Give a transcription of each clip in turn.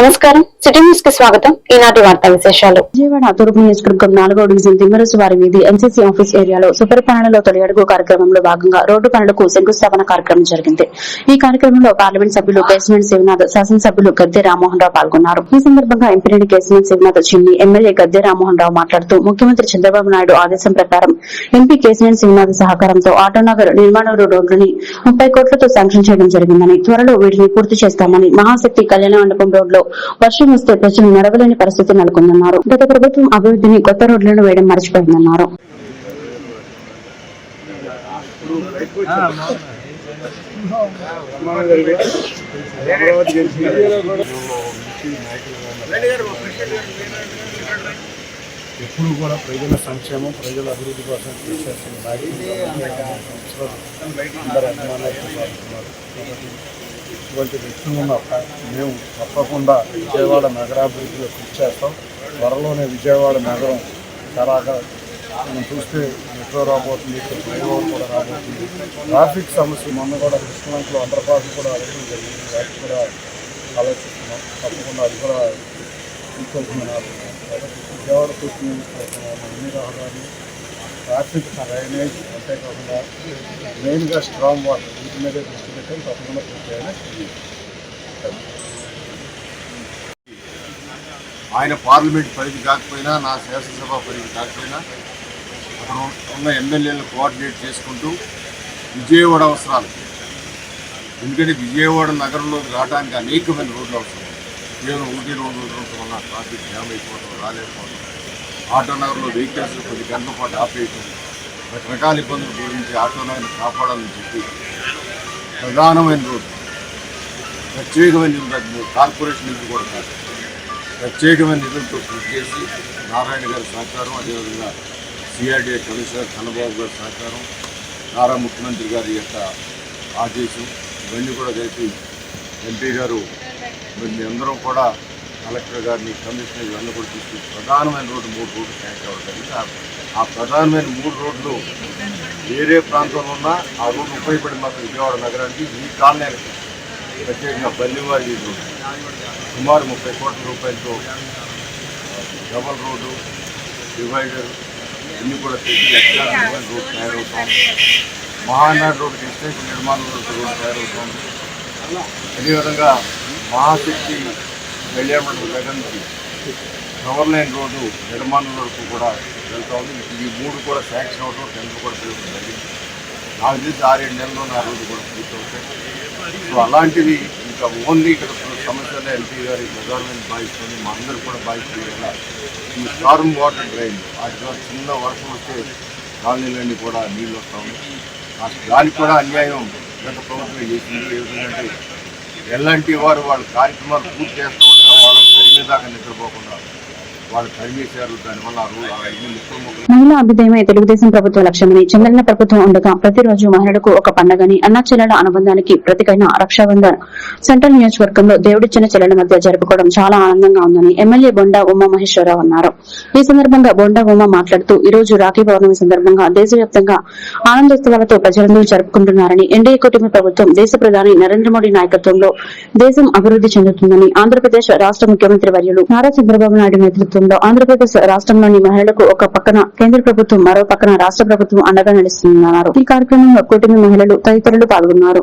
నమస్కారం. సిటీ న్యూస్కి స్వాగతం. ఈనాటి వార్తా విశేషాలు. విజయవాడ తూర్పు నియోజకవర్గం నాలుగో డివిజన్ తిమ్మరసు వారి వీధి ఎన్సీసీ ఆఫీస్ ఏరియాలో సుపరిపాలనలో తొలి అడుగు కార్యక్రమంలో భాగంగా రోడ్డు పనులకు శంకుస్థాపన కార్యక్రమం జరిగింది. ఈ కార్యక్రమంలో పార్లమెంట్ సభ్యులు కేసినేని శివనాథ్ శాసనసభ్యులు గద్దె రామ్మోహన్ రావు పాల్గొన్నారు. ఈ సందర్భంగా ఎంపీనేని కేసినేని శివనాథ్ చిన్ని ఎమ్మెల్యే గద్దె రామ్మోహన్ రావు మాట్లాడుతూ ముఖ్యమంత్రి చంద్రబాబు నాయుడు ఆదేశం ప్రకారం ఎంపీ కేసినేని శివనాథ్ సహకారంతో ఆటోనగర్ నిర్మాణ రోడ్డుని ముప్పై కోట్లతో శాంక్షన్ చేయడం జరిగిందని త్వరలో వీటిని పూర్తి చేస్తామని మహాశక్తి కళ్యాణ మండపం రోడ్లో వర్షం వస్తే ప్రజలు నడవలేని పరిస్థితి నెలకొందన్నారు. గత ప్రభుత్వం అభివృద్ధిని కొత్త రోడ్లను వేయడం మర్చిపోయిందన్నారు. ఎప్పుడు కూడా ప్రజల సంక్షేమం ప్రజల అభివృద్ధి కోసం కృషి చేస్తున్న నాయకులు అందరూ అభిమానాలు. ఎటువంటి కాబట్టి వ్యక్తులు మేము తప్పకుండా విజయవాడ నగరాభివృద్ధిలో కృషి చేస్తాం. త్వరలోనే విజయవాడ నగరం చాలా మనం చూస్తే మెట్రో రాబోతుంది ఫ్లైఓవర్ కూడా రాబోతుంది. ట్రాఫిక్ సమస్య మొన్న కూడా కృష్ణలంకలో అండర్ పాస్ కూడా అడగడం జరిగింది. వాటి కూడా ఆలోచిస్తున్నాం. తప్పకుండా అది కూడా తీసుకోవాల్సిన ఆలోచన. విజయవాడ తూర్పు అన్ని రహదారులు ట్రాఫిక్ డ్రైనేజ్ అంతేకాకుండా మెయిన్గా స్ట్రాంగ్ వాటర్ వీటి మీదే దృష్టి పెట్టడం తప్పకుండా పూర్తి ఆయన పార్లమెంట్ పరిధి కాకపోయినా నా శాసనసభ పరిధి కాకపోయినా అక్కడ ఉన్న ఎమ్మెల్యేలను కోఆర్డినేట్ చేసుకుంటూ విజయవాడ అవసరాలు ఎందుకంటే విజయవాడ నగరంలోకి రావడానికి అనేకమైన రోడ్లు అవసరం. కేవలం ఒకటి రోడ్లు రోడ్ల వల్ల ట్రాఫిక్ జామ్ అయిపోవడం రాలేకపోవడం ఆటో నగర్లో వెహికల్స్ కొద్ది గంటల పాటు ఆపేయటం రకరకాల ఇబ్బందులు గురించి ఆటోనగర్ని కాపాడాలని చెప్పి ప్రధానమైన రోడ్డు ప్రత్యేకమైన నిధులు కార్పొరేషన్ నిధులు కూడా కాదు. ప్రత్యేకమైన నిధులతో కృషి చేసి నారాయణ గారి సహకారం అదేవిధంగా సిఆర్డీఏ కమిషనర్ కన్నబాబు గారి సహకారం నారా ముఖ్యమంత్రి గారి యొక్క ఆదేశం ఇవన్నీ కూడా కలిపి ఎంపీ గారు మేము అందరం కూడా కలెక్టర్ గారిని కమిషనర్ ఇవన్నీ కూడా తీసుకుని ప్రధానమైన రోడ్డు మూడు రోడ్లు శాంక్షన్ అవ్వడం జరిగింది. ఆ- ప్రధానమైన మూడు రోడ్లు వేరే ప్రాంతంలో ఉన్న ఆ రోడ్డు ఉపయోగపడి మాత్రం విజయవాడ నగరానికి ఈ కాలనీ ప్రత్యేకంగా బల్లివారి రోడ్డు. సుమారు ముప్పై కోట్ల రూపాయలతో డబల్ రోడ్డు డివైడర్ ఇన్ని కూడా రోడ్డు ఎక్స్ట్రా తయారవుతాం. మహానాడు రోడ్డు ఎక్స్టెన్షన్ నిర్మాణం రోడ్డు రోడ్డు తయారవుతోంది అదేవిధంగా మహాశక్తి కళ్యాణ కవర్ లైన్ రోడ్డు నిర్మాణం వరకు కూడా వెళ్తా ఉంది. ఈ మూడు కూడా శాంక్షన్ అవడం టెండర్ కూడా పిలవడం జరిగింది నాకు తెలిసి ఆరేడు నెలలో నా రోజు కూడా పూర్తవుతాయి సో అలాంటివి ఇంకా ఓన్లీ ఇక్కడ సమస్యలు ఎంపీ గారి గవర్నమెంట్ భావిస్తుంది మా అందరూ కూడా భావిస్తుంది ఈ స్టార్మ్ వాటర్ డ్రైన్ వాటి చిన్న వర్షం వస్తే కాలనీలన్నీ కూడా నీళ్ళు వస్తూ ఉన్నాయి. దానికి కూడా అన్యాయం గత ప్రభుత్వం చేసింది. ఏ విధంగా అంటే ఎలాంటి వారు వాళ్ళ కార్యక్రమాలు పూర్తి చేస్తూ ఉండగా వాళ్ళ తరిమే దాకా నిద్రపోకుండా మహిళా అభ్యుదయమే తెలుగుదేశం ప్రభుత్వ లక్ష్యమని చంద్రన్న ప్రభుత్వం ఉండగా ప్రతిరోజు మహిళలకు ఒక పండగని అన్నా చెల్లెల అనుబంధానికి ప్రతికైన రక్షాబంధన్ సెంట్రల్ నియోజకవర్గంలో దేవుడిచ్చిన చెల్లెల మధ్య జరుపుకోవడం చాలా ఆనందంగా ఉందని ఎమ్మెల్యే బొండా ఉమా మహేశ్వరరావు అన్నారు. ఈ సందర్భంగా బొండా ఉమా మాట్లాడుతూ ఈ రోజు రాఖీ పౌర్ణమి సందర్భంగా దేశవ్యాప్తంగా ఆనందోత్సవాలతో ప్రజలందరూ జరుపుకుంటున్నారని ఎన్డీఏ కుటుంబ ప్రభుత్వం దేశ ప్రధాని నరేంద్ర మోడీ నాయకత్వంలో దేశం అభివృద్ధి చెందుతుందని ఆంధ్రప్రదేశ్ రాష్ట్ర ముఖ్యమంత్రి వర్యులు నారా చంద్రబాబు నాయుడు నేతృత్వం నేతృత్వంలో ఆంధ్రప్రదేశ్ రాష్ట్రంలోని మహిళలకు ఒక పక్కన కేంద్ర ప్రభుత్వం మరో పక్కన రాష్ట్ర ప్రభుత్వం అండగా నిలుస్తుందన్నారు. ఈ కార్యక్రమంలో కూటమి మహిళలు తదితరులు పాల్గొన్నారు.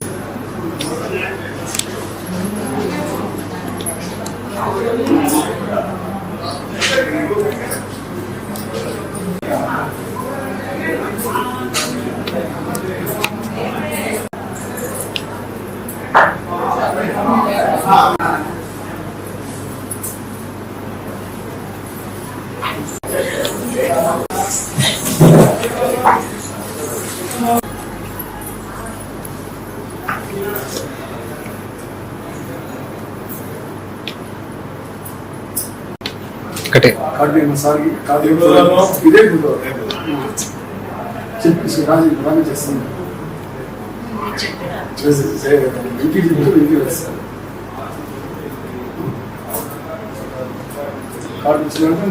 Ah. వాళ్ళు చాలా ఒకటే ఇదే చెప్పేసి రాజు రాజు ఇంటికి ఇంటికి కార్డు ఇచ్చినాక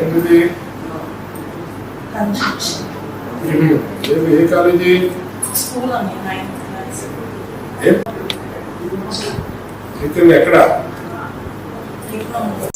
ఏంటిది ఏ కాలేజీ ఎక్కడ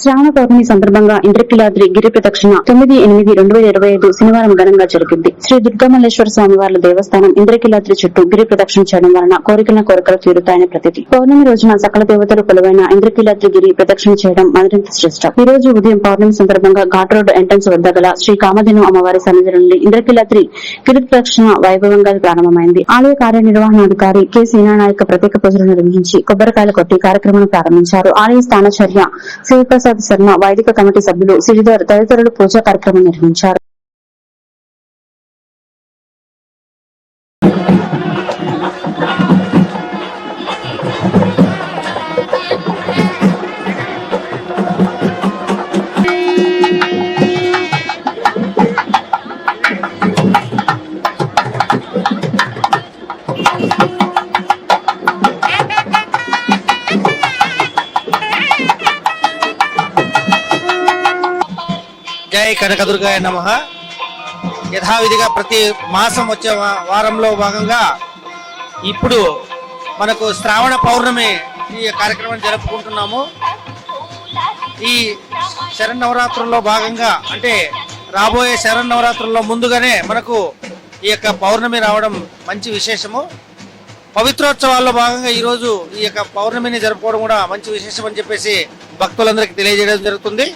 శ్రావణ పౌర్ణమి సందర్భంగా ఇంద్రకిలాద్రి గిరి ప్రదక్షిణ తొమ్మిది ఎనిమిది రెండు వేల ఇరవై ఐదు శనివారం ఘనంగా జరిగింది. శ్రీ దుర్గామల్లేశ్వర స్వామివార్ల దేవస్థానం ఇంద్రకిలాద్రి చుట్టూ గిరి ప్రదక్షిణ చేయడం వలన కోరికల కోరికలు తీరుతాయని ప్రతిది పౌర్ణమి రోజున సకల దేవతలు కొలువైన ఇంద్రకిలాద్రి గిరి ప్రదక్షిణ చేయడం మరింత శ్రేష్టం. ఈ రోజు ఉదయం పౌర్ణమి సందర్భంగా ఘాట్ రోడ్ ఎంట్రన్స్ వద్ద గల శ్రీ కామధేను అమ్మవారి సన్నిధి నుండి ఇంద్రకిలాద్రి గిరి ప్రదక్షిణ వైభవంగా ప్రారంభమైంది. ఆలయ కార్యనిర్వహణాధికారి కె. సీనానాయక ప్రత్యేక పూజలు నిర్వహించి కొబ్బరికాయలు కొట్టి కార్యక్రమాన్ని ప్రారంభించారు. ఆలయ స్థానచర్య శివప్రసాద్ శర్మ వైదిక కమిటీ సభ్యులు సిరిధర్ తదితరులు పూజా కార్యక్రమం నిర్వహించారు. కనకదుర్గాయ నమ. యథావిధిగా ప్రతి మాసం వచ్చే వా- వారంలో భాగంగా ఇప్పుడు మనకు శ్రావణ పౌర్ణమి ఈ కార్యక్రమం జరుపుకుంటున్నాము. ఈ శరన్నవరాత్రుల్లో భాగంగా అంటే రాబోయే శరన్నవరాత్రుల్లో ముందుగానే మనకు ఈ యొక్క పౌర్ణమి రావడం మంచి విశేషము. పవిత్రోత్సవాల్లో భాగంగా ఈరోజు ఈ యొక్క పౌర్ణమిని జరుపుకోవడం కూడా మంచి విశేషం అని చెప్పేసి భక్తులందరికీ తెలియజేయడం జరుగుతుంది.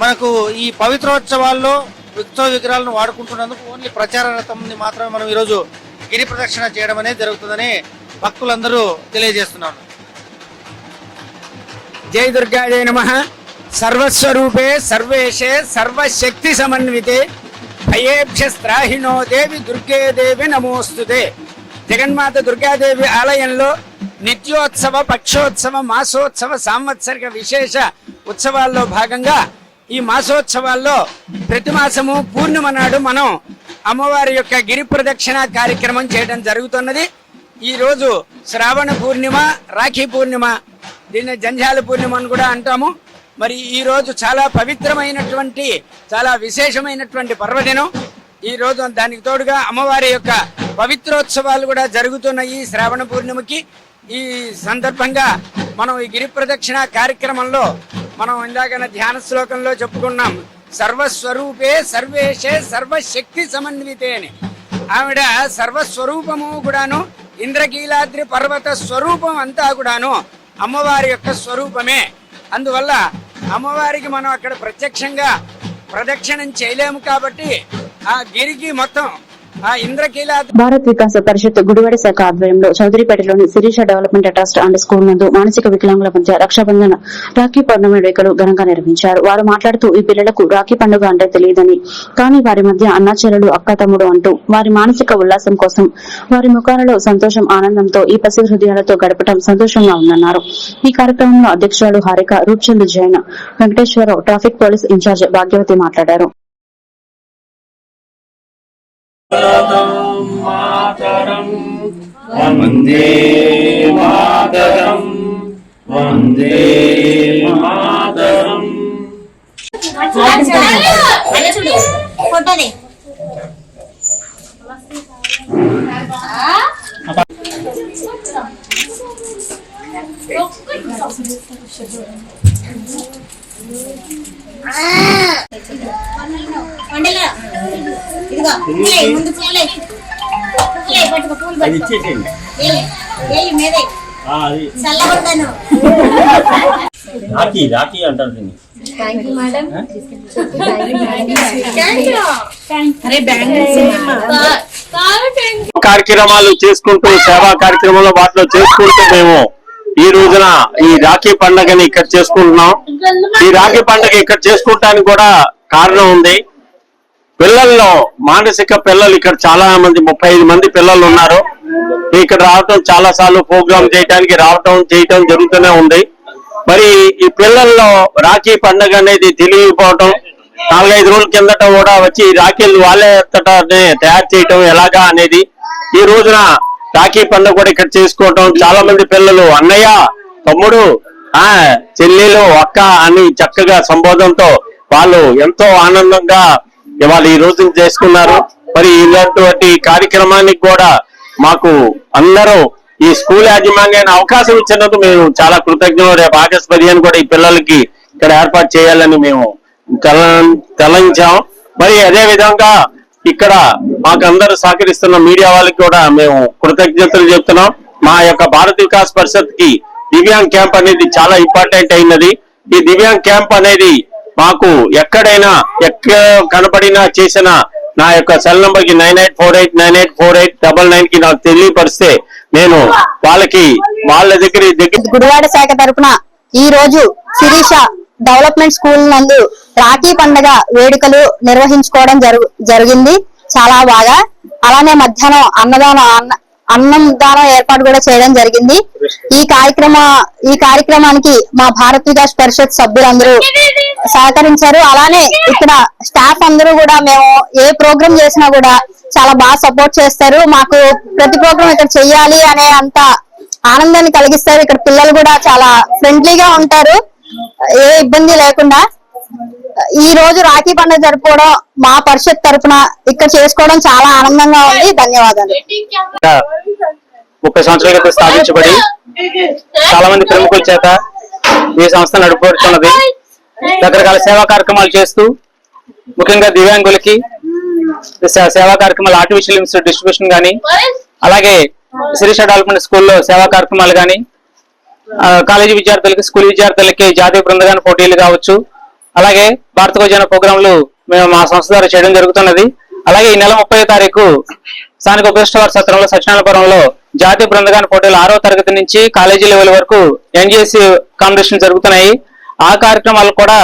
మనకు ఈ పవిత్రోత్సవాల్లో విక్తో విగ్రహాలను వాడుకుంటున్నందుకు ఓన్లీ ప్రచార రథంని మాత్రమే మనం ఈరోజు గిరి ప్రదక్షిణ చేయడం అనేది జరుగుతుందని భక్తులందరూ తెలియజేస్తున్నారు. జై దుర్గాజయ నమ. సర్వస్వరూపే సర్వేషే సర్వశక్తి సమన్వితే. భయేభ్యస్త్రాహిణో దేవి దుర్గే దేవి నమోస్తుదే జగన్మాత దుర్గాదేవి ఆలయంలో నిత్యోత్సవ పక్షోత్సవ మాసోత్సవ సాంవత్సరిక విశేష ఉత్సవాల్లో భాగంగా ఈ మాసోత్సవాల్లో ప్రతి మాసము పూర్ణిమ నాడు మనం అమ్మవారి యొక్క గిరి ప్రదక్షిణ కార్యక్రమం చేయడం జరుగుతున్నది. ఈరోజు శ్రావణ పూర్ణిమ రాఖీ పూర్ణిమ దీన్ని జంజాల పూర్ణిమ అని కూడా అంటాము. మరి ఈరోజు చాలా పవిత్రమైనటువంటి చాలా విశేషమైనటువంటి పర్వదినం. ఈ రోజు దానికి తోడుగా అమ్మవారి యొక్క పవిత్రోత్సవాలు కూడా జరుగుతున్నాయి శ్రావణ పూర్ణిమకి. ఈ సందర్భంగా మనం ఈ గిరి ప్రదక్షిణ కార్యక్రమంలో మనం ఇందాక ధ్యాన శ్లోకంలో చెప్పుకున్నాం సర్వస్వరూపే సర్వేషే సర్వశక్తి సమన్వితే అని. ఆవిడ సర్వస్వరూపము కూడాను ఇంద్రకీలాద్రి పర్వత స్వరూపం అంతా కూడాను అమ్మవారి యొక్క స్వరూపమే. అందువల్ల అమ్మవారికి మనం అక్కడ ప్రత్యక్షంగా ప్రదక్షిణం చేయలేము కాబట్టి ఆ గిరికి మొత్తం భారత్ వికాస పరిషత్ గుడివాడ శాఖ ఆధ్వర్యంలో చౌదరిపేటలోని Sirisha development trust and school నందు మానసిక వికలాంగుల మధ్య రక్షాబంధన రాఖీ పౌర్ణమి వేడుకలు ఘనంగా నిర్వహించారు. వారు మాట్లాడుతూ ఈ పిల్లలకు రాఖీ పండుగ అంటే తెలియదని. కానీ వారి మధ్య అన్నాచెల్లెలు అక్క తమ్ముడు అంటూ వారి మానసిక ఉల్లాసం కోసం వారి ముఖాలలో సంతోషం ఆనందంతో ఈ పసి హృదయాలతో గడపడం సంతోషంగా ఉందన్నారు. ఈ కార్యక్రమంలో అధ్యక్షురాలు Harika Roopchand Jain Venkateswararao traffic police in-charge Bhagyavathi మాట్లాడారు. ఫోటోది వండలా ఇదిగో పూలే ముందు పూలే రాఖీ రాఖీ అంటారు దీన్ని కార్యక్రమాలు చేసుకుంటూ సేవా కార్యక్రమంలో వాటిలో చేసుకుంటూ మేము ఈ రోజున ఈ రాఖీ పండగని ఇక్కడ చేసుకుంటున్నాం. ఈ రాఖీ పండగ ఇక్కడ చేసుకోవటానికి కూడా కారణం ఉంది. పిల్లల్లో మానసిక పిల్లలు ఇక్కడ చాలా మంది ముప్పై ఐదు మంది పిల్లలు ఉన్నారు. ఇక్కడ రావటం చాలా సార్లు ప్రోగ్రామ్ చేయడానికి రావటం చేయటం జరుగుతూనే ఉంది. మరి ఈ పిల్లల్లో రాఖీ పండగ అనేది తెలియకపోవటం నాలుగైదు రోజుల కిందట కూడా వచ్చి ఈ రాఖీలు వాళ్ళే తయారు చేయటం ఎలాగా అనేది ఈ రోజున రాఖీ పండుగ కూడా ఇక్కడ చేసుకోవటం. చాలా మంది పిల్లలు అన్నయ్య తమ్ముడు ఆ చెల్లెలు అక్క అని చక్కగా సంబోధంతో వాళ్ళు ఎంతో ఆనందంగా ఇవాళ ఈ రోజు చేసుకున్నారు. మరి ఇలాంటి కార్యక్రమానికి కూడా మాకు అందరూ ఈ స్కూల్ యాజమాన్యాన్ని అవకాశం ఇచ్చినందుకు మేము చాలా కృతజ్ఞులు. రేపు ఆగస్ట్ పదిహేను కూడా ఈ పిల్లలకి ఇక్కడ ఏర్పాటు చేయాలని మేము తల- తలంచాం. మరి అదే విధంగా ఇక్కడ మాకు అందరూ సహకరిస్తున్న మీడియా వాళ్ళకి కూడా మేము కృతజ్ఞతలు చెప్తున్నాం. మా యొక్క భారత వికాస్ పరిషత్కి దివ్యాంగ్ క్యాంప్ అనేది చాలా ఇంపార్టెంట్ అయినది. ఈ దివ్యాంగ్ క్యాంప్ అనేది మాకు ఎక్కడైనా ఎక్కడ కనపడినా చేసిన నా యొక్క సెల్ నంబర్కి nine eight four eight nine eight four eight double నైన్కి నాకు తెలియపరిస్తే నేను వాళ్ళకి వాళ్ళ దగ్గర దగ్గర గుడివాడ శాఖ తరఫున ఈ రోజు శిరీష డెవలప్మెంట్ స్కూల్ నందు రాఖీ పండగ వేడుకలు నిర్వహించుకోవడం జరిగింది. చాలా బాగా. అలానే మధ్యాహ్నం అన్నదానం అన్న అన్నం దానం ఏర్పాటు కూడా చేయడం జరిగింది. ఈ కార్యక్రమ ఈ కార్యక్రమానికి మా భారత్ వికాస్ పరిషత్ సభ్యులందరూ సహకరించారు. అలానే ఇక్కడ స్టాఫ్ అందరూ కూడా మేము ఏ ప్రోగ్రామ్ చేసినా కూడా చాలా బాగా సపోర్ట్ చేస్తారు. మాకు ప్రతి ప్రోగ్రామ్ ఇక్కడ చెయ్యాలి అనే అంత ఆనందాన్ని కలిగిస్తారు. ఇక్కడ పిల్లలు కూడా చాలా ఫ్రెండ్లీగా ఉంటారు. ఏ ఇబ్బంది లేకుండా ఈ రోజు రాఖీ పండుగ జరుపుకోవడం మా పరిషత్ తరఫున ఇక్కడ చేసుకోవడం చాలా ఆనందంగా ఉంది. ధన్యవాదాలు. ముప్పై సంవత్సరాల క్రితం స్థాపించబడి చాలా మంది ప్రముఖుల చేత ఈ సంస్థ నడుపుతున్నది. రకరకాల సేవా కార్యక్రమాలు చేస్తూ ముఖ్యంగా దివ్యాంగులకి సేవా కార్యక్రమాలు ఆర్టిఫిషియల్ ఇన్స్టిట్యూట్ డిస్ట్రిబ్యూషన్ గానీ అలాగే శిరీష డెవలప్మెంట్ స్కూల్లో సేవా కార్యక్రమాలు కానీ కాలేజీ విద్యార్థులకి స్కూల్ విద్యార్థులకి జాతీయ బృందగాన పోటీలు కావచ్చు. అలాగే భారత భోజన ప్రోగ్రాంలు మేము మా సంస్థ ద్వారా చేయడం జరుగుతున్నది. అలాగే ఈ నెల ముప్పై తారీఖు స్థానిక ఉపేశ్వర సత్రంలో సత్యనారాయణపురంలో జాతీయ బృందగాన పోటీలు ఆరో తరగతి నుంచి కాలేజీ లెవెల్ వరకు ఎన్జిఎస్సి కాంపిటీషన్ జరుగుతున్నాయి. ఆ కార్యక్రమాలు కూడా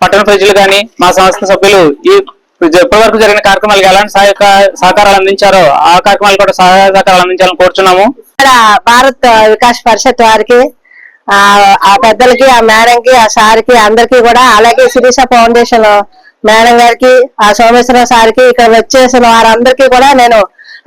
పట్టణ ప్రజలు కానీ మా సంస్థ సభ్యులు ఈ ఇప్పటి వరకు జరిగిన కార్యక్రమాలకు ఎలాంటి సహాయక సహకారాలు అందించారో ఆ కార్యక్రమాలు కూడా సహాయ సహకారాలు అందించాలని కోరుచున్నాము. ఇక్కడ భారత్ వికాస్ పరిషత్ వారికి ఆ పెద్దలకి ఆ మేడం కి ఆ సార్కి అందరికి కూడా అలాగే శిరీష ఫౌండేషన్ మేడం గారికి ఆ సోమేశ్వర సార్కి ఇక్కడ వచ్చేసిన వారందరికీ కూడా నేను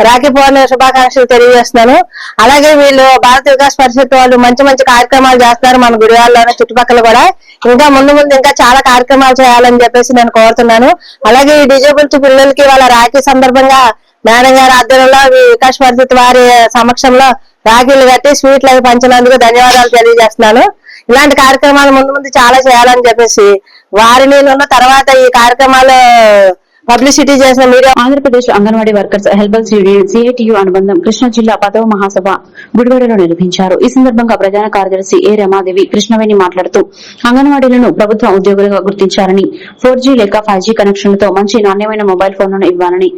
రాఖీ పౌర్ణమి శుభాకాంక్షలు తెలియజేస్తున్నాను. అలాగే వీళ్ళు భారత వికాస్ పరిషత్ వాళ్ళు మంచి మంచి కార్యక్రమాలు చేస్తున్నారు మన గుడివాళ్ళలోనే చుట్టుపక్కల కూడా. ఇంకా ముందు ముందు ఇంకా చాలా కార్యక్రమాలు చేయాలని చెప్పేసి నేను కోరుతున్నాను. అలాగే ఈ డిజేబుల్స్ పిల్లలకి వాళ్ళ రాఖీ సందర్భంగా మేడం గారి ఆధ్వర్యంలో ఈ వికాస్ వారి సమక్షంలో రాఖీలు కట్టి స్వీట్లు అవి పంచినందుకు ధన్యవాదాలు తెలియజేస్తున్నాను. ఇలాంటి కార్యక్రమాలు ముందు ముందు చాలా చేయాలని చెప్పేసి వారి నీళ్ళు తర్వాత ఈ కార్యక్రమాలు పబ్లిసిటీ చేసిన media Andhra Pradesh anganwadi workers helpers union CITU అనుబంధం కృష్ణా జిల్లా పదవ మహాసభ గుడివాడలో నిర్వహించారు. ఈ సందర్భంగా ప్రధాన కార్యదర్శి ఏ రమాదేవి కృష్ణవేణి మాట్లాడుతూ అంగన్వాడీలను ప్రభుత్వ ఉద్యోగులుగా గుర్తించారని ఫోర్ లేక ఫైవ్ కనెక్షన్లతో మంచి నాణ్యమైన మొబైల్ ఫోన్లను ఇవ్వాలని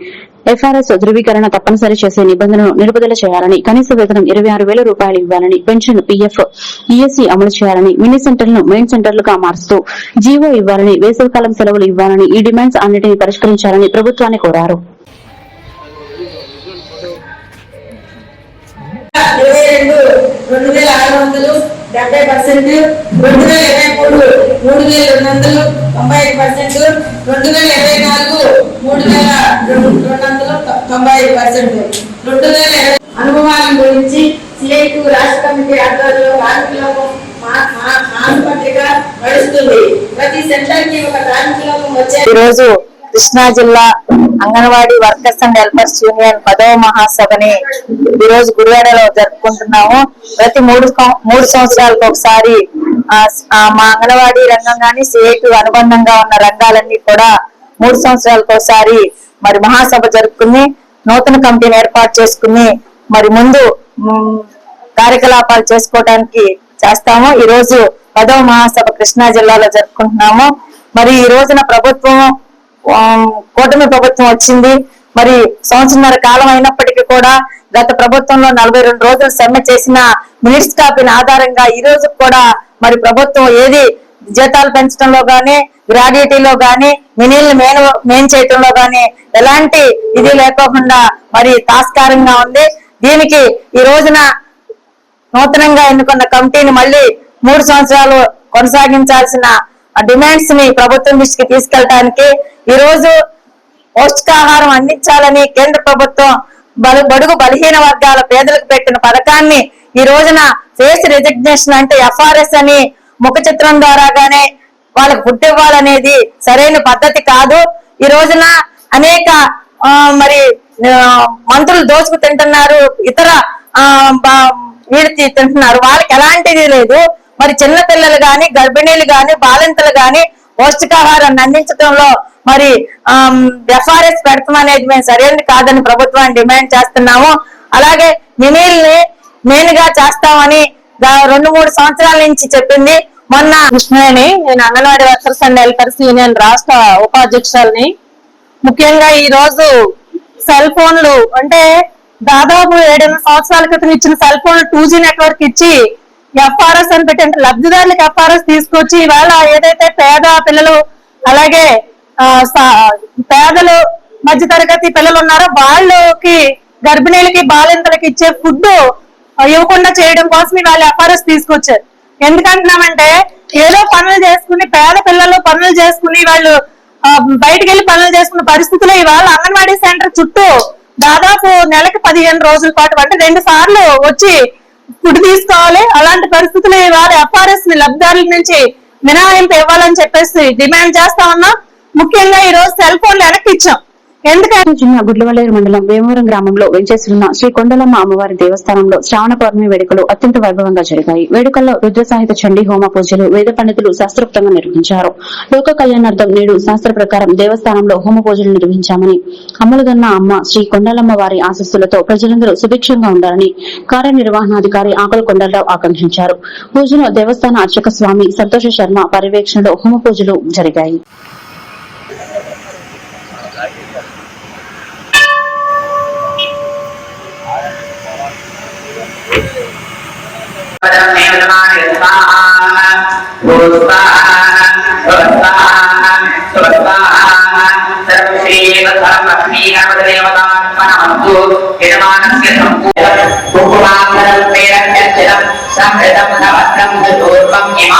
ఎఫ్ఆర్ఎస్ ధృవీకరణ తప్పనిసరి చేసే నిబంధనను నిలుపుదల చేయాలని కనీస వేతనం ఇరవై ఆరు వేల రూపాయలు ఇవ్వాలని పెన్షన్ పీఎఫ్ ఈఎస్సీ అమలు చేయాలని మినీ సెంటర్లను మెయిన్ సెంటర్లుగా మారుస్తూ జీవో ఇవ్వాలని వేసవికాలం సెలవులు ఇవ్వాలని ఈ డిమాండ్స్ అన్నిటిని పరిష్కరించాలని ప్రభుత్వాన్ని కోరారు. రెండు వేల ఆరు వందలు డెబ్బై పర్సెంట్ రెండు వేల ఇరవై మూడు మూడు వేల రెండు వందలు తొంభై ఐదు పర్సెంట్ రెండు వేల ఇరవై నాలుగు మూడు వేల రెండు రెండు వందలు తొంభై ఐదు పర్సెంట్. రెండు వేల ఇరవై అనుభవాల గురించి సిఐకు రాష్ట్ర కమిటీ ఆధ్వర్యంలో కార్మికులకు మా- నడుస్తుంది. ప్రతి సెంటర్కి ఒక కార్మికులకు వచ్చే ఈరోజు కృష్ణా జిల్లా anganwadi workers and helpers union పదవ మహాసభని ఈ రోజు గురువాడలో జరుపుకుంటున్నాము. ప్రతి మూడు మూడు సంవత్సరాలకు ఒకసారి మా అంగన్వాడీ రంగం గాని సిఐటి అనుబంధంగా ఉన్న రంగాలన్నీ కూడా మూడు సంవత్సరాలకు ఒకసారి మరి మహాసభ జరుపుకుని నూతన కమిటీని ఏర్పాటు చేసుకుని మరి ముందు కార్యకలాపాలు చేసుకోవడానికి చేస్తాము. ఈ రోజు పదవ మహాసభ కృష్ణా జిల్లాలో జరుపుకుంటున్నాము. మరి ఈ రోజున ప్రభుత్వం కూటమి ప్రభుత్వం వచ్చింది. మరి సంవత్సరన్నర కాలం అయినప్పటికీ కూడా గత ప్రభుత్వంలో నలభై రెండు రోజులు సమ్మె చేసిన మినిట్స్ కాపీని ఆధారంగా ఈ రోజు కూడా మరి ప్రభుత్వం ఏది జీతాలు పెంచడంలో గానీ గ్రాడ్యుటీలో గానీ మినీలు మెయిన్ మేన్ చేయటంలో గానీ ఎలాంటి ఇది లేకోకుండా మరి తాస్కారంగా ఉంది. దీనికి ఈ రోజున నూతనంగా ఎన్నుకున్న కమిటీని మళ్ళీ మూడు సంవత్సరాలు కొనసాగించాల్సిన డిమాండ్స్ని ప్రభుత్వం దృష్టికి తీసుకెళ్ళడానికి ఈ రోజు పౌష్టికాహారం అందించాలని కేంద్ర ప్రభుత్వం బలు బడుగు బలహీన వర్గాల పేదలకు పెట్టిన పథకాన్ని ఈ రోజున ఫేస్ రిజిగ్నేషన్ అంటే ఎఫ్ఆర్ఎస్ అని ముఖ చిత్రం ద్వారాగానే వాళ్ళకు పుట్టివ్వాలనేది సరైన పద్ధతి కాదు. ఈ రోజున అనేక మరి మంత్రులు దోచుకు తింటున్నారు ఇతర వీడి తింటున్నారు. వాళ్ళకి ఎలాంటిది లేదు. మరి చిన్న పిల్లలు గాని గర్భిణీలు గాని బాలింతలు గాని పౌష్టికాహారాన్ని అందించడంలో మరి ఎఫ్ఆర్ఎస్ పెడతాం అనేది మేము సరైనది కాదని ప్రభుత్వాన్ని డిమాండ్ చేస్తున్నాము. అలాగే మినీల్ని మెయిన్గా చేస్తామని రెండు మూడు సంవత్సరాల నుంచి చెప్పింది. మొన్న కృష్ణని నేను anganwadi workers and helpers union రాష్ట్ర ఉపాధ్యక్షురాలని. ముఖ్యంగా ఈ రోజు సెల్ ఫోన్లు అంటే దాదాపు ఏడెనిమిది సంవత్సరాల క్రితం ఇచ్చిన cell phone two G network ఇచ్చి ఎఫ్ఆర్ఎస్ అని పెట్టి అంటే లబ్ధిదారులకు ఎఫ్ఆర్ఎస్ తీసుకొచ్చి ఇవాళ ఏదైతే పేద పిల్లలు అలాగే పేదలు మధ్య తరగతి పిల్లలు ఉన్నారో వాళ్ళకి గర్భిణీలకి బాలింతలకి ఇచ్చే ఫుడ్ ఇవ్వకుండా చేయడం కోసం ఇవాళ ఎఫ్ఆర్ఎస్ తీసుకొచ్చారు. ఎందుకంటున్నామంటే ఏదో పనులు చేసుకుని పేద పిల్లలు పనులు చేసుకుని వాళ్ళు బయటకు వెళ్ళి పనులు చేసుకున్న పరిస్థితుల్లో ఇవాళ అంగన్వాడీ సెంటర్ చుట్టూ దాదాపు నెలకి పదిహేను రోజుల పాటు అంటే రెండు సార్లు వచ్చి ఫుడ్ తీసుకోవాలి. అలాంటి పరిస్థితులు ఇవాళ ఎఫ్ఆర్ఎస్ని లబ్ధిదారుల నుంచి మినహాయింపు ఇవ్వాలని చెప్పేసి డిమాండ్ చేస్తా ఉన్నాం. ముఖ్యంగా ఈ రోజు సెల్ ఫోన్లు వెనక్కి ఇచ్చాం. ఎందుకంటే జిల్లా గుడ్లవల్లేరు మండలం వేమవరం గ్రామంలో వెంచేస్తున్న శ్రీ కొండలమ్మ అమ్మవారి దేవస్థానంలో శ్రావణ పౌర్ణమి వేడుకలు అత్యంత వైభవంగా జరిగాయి. వేడుకల్లో రుద్ర సాహిత చండీ హోమ పూజలు వేద పండితులు శాస్త్రోక్తంగా నిర్వహించారు. లోక కళ్యాణార్థం నేడు శాస్త్ర ప్రకారం దేవస్థానంలో హోమ పూజలు నిర్వహించామని అమలుగన్న అమ్మ శ్రీ కొండలమ్మ వారి ఆశస్సులతో ప్రజలందరూ సుభిక్షంగా ఉండాలని కార్యనిర్వహణాధికారి ఆకుల కొండలరావు ఆకాంక్షించారు. పూజలో దేవస్థాన అర్చక స్వామి సంతోష శర్మ పర్యవేక్షణలో హోమ పూజలు జరిగాయి. విశ్వపూజితే కళ్యాణ కుటుంబిని పూరి కుటుంబిని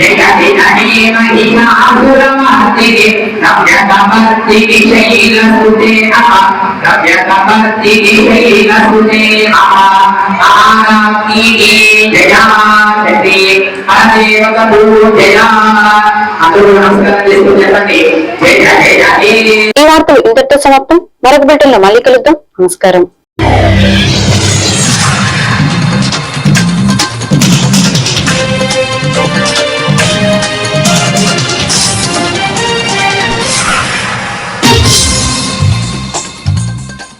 స్తోతే జయ జయ శైలసుతే శైలసుతే అందరూ నమస్కారం చేస్తూ చెప్పండి జయ జయ ఈ వార్తలు ఇంతటితో సమాప్తం మరొక బిల్టన్ మళ్ళీ కలుద్దాం నమస్కారం